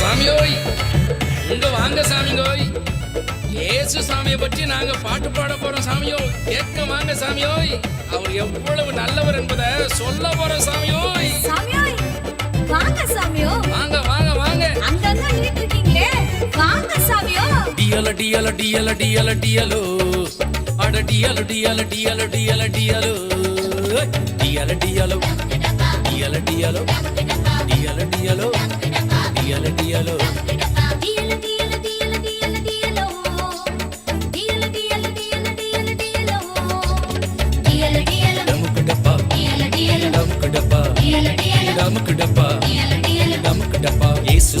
சாமியோய் உங்க வாங்க சாமிங்கோய் இயேசு சாமியை பற்றி நாங்க பாட்டு பாட போறோம் சாமியோ கேட்க வாங்க சாமியோய் அவர் எவ்வளவு நல்லவர் என்பதை சொல்ல போறோம் சாமியோய் சாமியோய் வாங்க சாமியோ வாங்க வாங்க வாங்க. அங்கங்க நின்னுட்டு இருக்கீங்களே. வாங்க சாமியோ டியல டியல டியல டியல டியலோ. அட டியல டியல டியல டியல டியலோ டியல டியலோ டியல டியலோ டியல டியலோ டியல டியலோ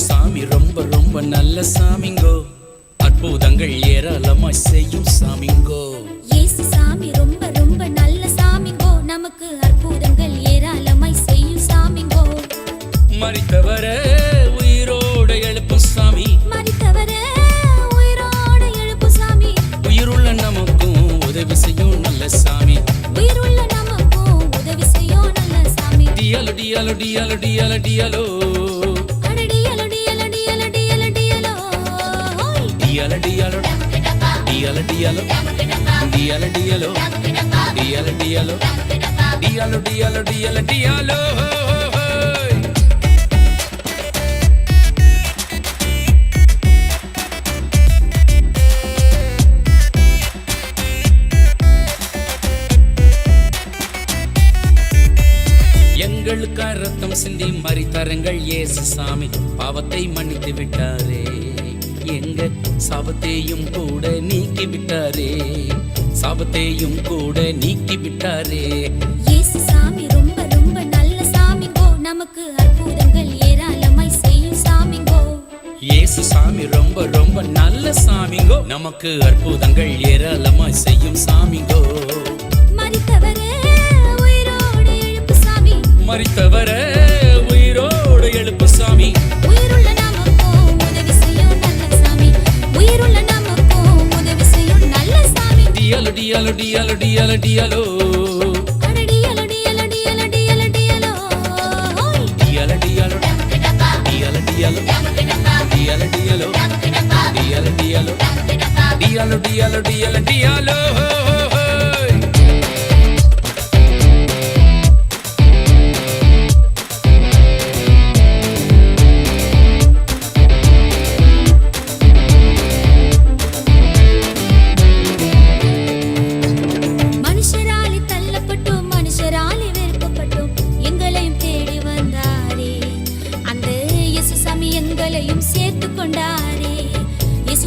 சாமி ரொம்ப ரொம்ப நல்ல சாமிங்கோ அற்புதங்கள் ஏராளமாய் செய்யும் சாமிங்கோ சாமி டியலோ டியலோ டியலோ டியலோ டியலோ அடடியல டியல டியல டியல டியலோ ஓய். டியல டியலோ டியல டியலோ டியல டியலோ டியல டியலோ டியலோ எங்களுக்காக ரத்தம் சிந்தி மறித்தாருங்கள் இயேசு சாமி பாவத்தை மன்னித்து விட்டாரே. எங்க சாபத்தையும் கூட நீக்கி விட்டாரே. சாபத்தையும் கூட நீக்கி விட்டாரே. இயேசு சாமி ரொம்ப ரொம்ப நல்ல சாமிங்கோ நமக்கு அற்புதங்கள் ஏராளமாய் செய்யும் சாமிங்கோ இயேசு சாமி ரொம்ப ரொம்ப நல்ல சாமிங்கோ நமக்கு அற்புதங்கள் ஏராளமாய் செய்யும் சாமிங்கோ சாமி மறித்தவர உயிரோடு எழுப்பு சாமி டியலோ டியலோ டியலோ டியலோ டியலோ டியல டியல டியல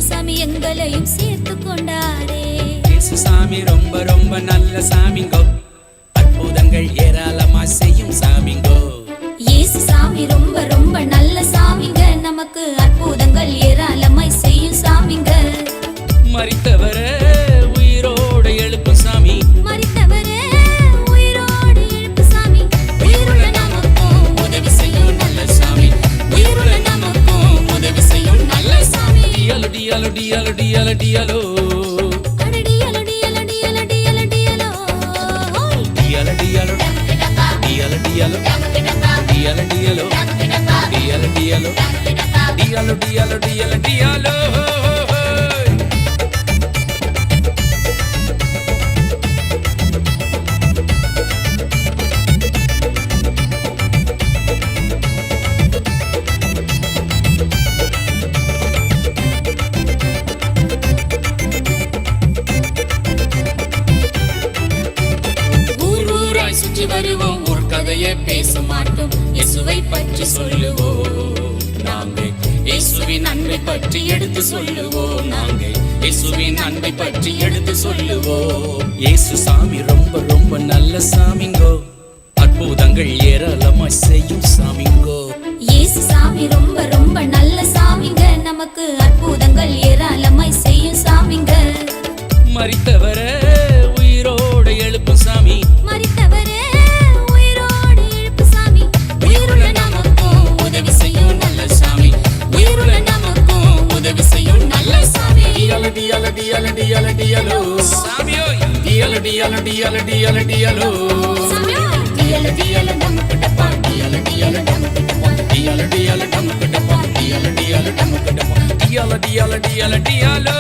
சாமி எங்களையும் சேர்த்து கொண்டாரே. இயேசு சாமி ரொம்ப ரொம்ப நல்ல சாமிங்கோ. அற்புதங்கள் ஏராளமா செய்யும் சாமிங்கோ. இயேசு சாமி ரொம்ப ரொம்ப நல்ல சாமிங்க. நமக்கு அற்புதங்கள் ஏராளமாய் செய்யும் சாமிங்க. மறித்தவர டியலோ டியலோ டியலோ டியலோ டியலோ அடடியல டியல டியல டியல டியலோ ஓய். டியல டியலோ டியல டியலோ டியல டியலோ டியல டியலோ டியலோ மாட்டோம். இயேசுவை பற்றி சொல்லுவோம் நாங்கள். இயேசுவின் அன்பை பற்றி எடுத்து சொல்லுவோம் நாங்கள். இயேசுவின் அன்பை பற்றி எடுத்து சொல்லுவோம். இயேசு சாமி ரொம்ப ரொம்ப நல்ல சாமிங்கோ. அற்புதங்கள் ஏராளமா செய்யும் சாமிங்கோ. இயேசு சாமி ரொம்ப ரொம்ப நல்ல சாமிங்க. நமக்கு அற்புதங்கள் ஏராளமாய் செய்யும் சாமிங்க. மறித்தவர டியல டியல டியல டியல டியலோ சாமியோய் டியல டியல டியல டியல டியலோ சாமி டியல டியல டமக்கு டப்பா டியல டியல டமக்கு டப்பா டியல டியல டமக்கு டப்பா டியல டியல டமக்கு டப்பா டியல டியல டியல டியலோ